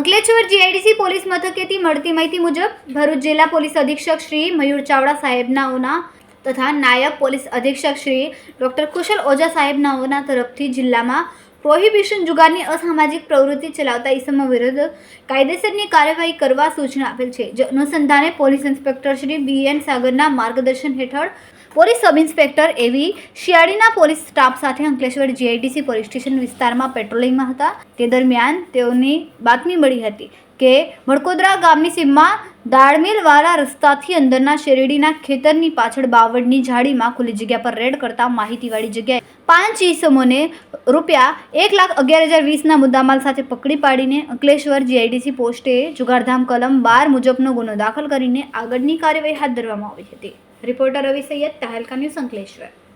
Ankleshwar GIDC police મથકેથી મળતી માહિતી મુજબ, ભરૂચ જિલ્લા પોલીસ અધિક્ષક શ્રી મયુર ચાવડા સાહેબનાઓના તથા નાયબ પોલીસ અધિક્ષક શ્રી ડૉક્ટર કુશલ ઓઝા સાહેબનાઓના તરફથી જિલ્લામાં પ્રોહિબિશન જુગારની અસામાજિક પ્રવૃત્તિ ચલાવતા ઇસમો વિરુદ્ધ કાયદેસરની કાર્યવાહી કરવા સૂચના આપેલ છે. જે અનુસંધાને police inspector Shri B N સાગરના માર્ગદર્શન હેઠળ પોલીસ સબ ઇન્સ્પેક્ટર એવી શિયાળીના પોલીસ સ્ટાફ સાથે અંકલેશ્વર જીઆઈડીસી પોલીસ સ્ટેશન વિસ્તારમાં પેટ્રોલિંગમાં હતા. તે દરમિયાન તેઓની બાતમી મળી હતી કે વડકોદરા ગામની સીમમાં દાળમેલવાળા રસ્તાથી અંદરના શેરડીના ખેતરની પાછળ બાવળની ઝાડીમાં ખુલ્લી જગ્યા પર રેડ કરતા માહિતીવાળી જગ્યાએ પાંચ ઈસમોને રૂપિયા એક લાખ અગિયાર હજાર વીસના મુદ્દામાલ સાથે પકડી પાડીને અંકલેશ્વર જીઆઈડીસી પોસ્ટે જુગારધામ કલમ બાર મુજબનો ગુનો દાખલ કરીને આગળની કાર્યવાહી હાથ ધરવામાં આવી હતી. Reporter Ravi Saiyed Tehelka news Ankleshwar.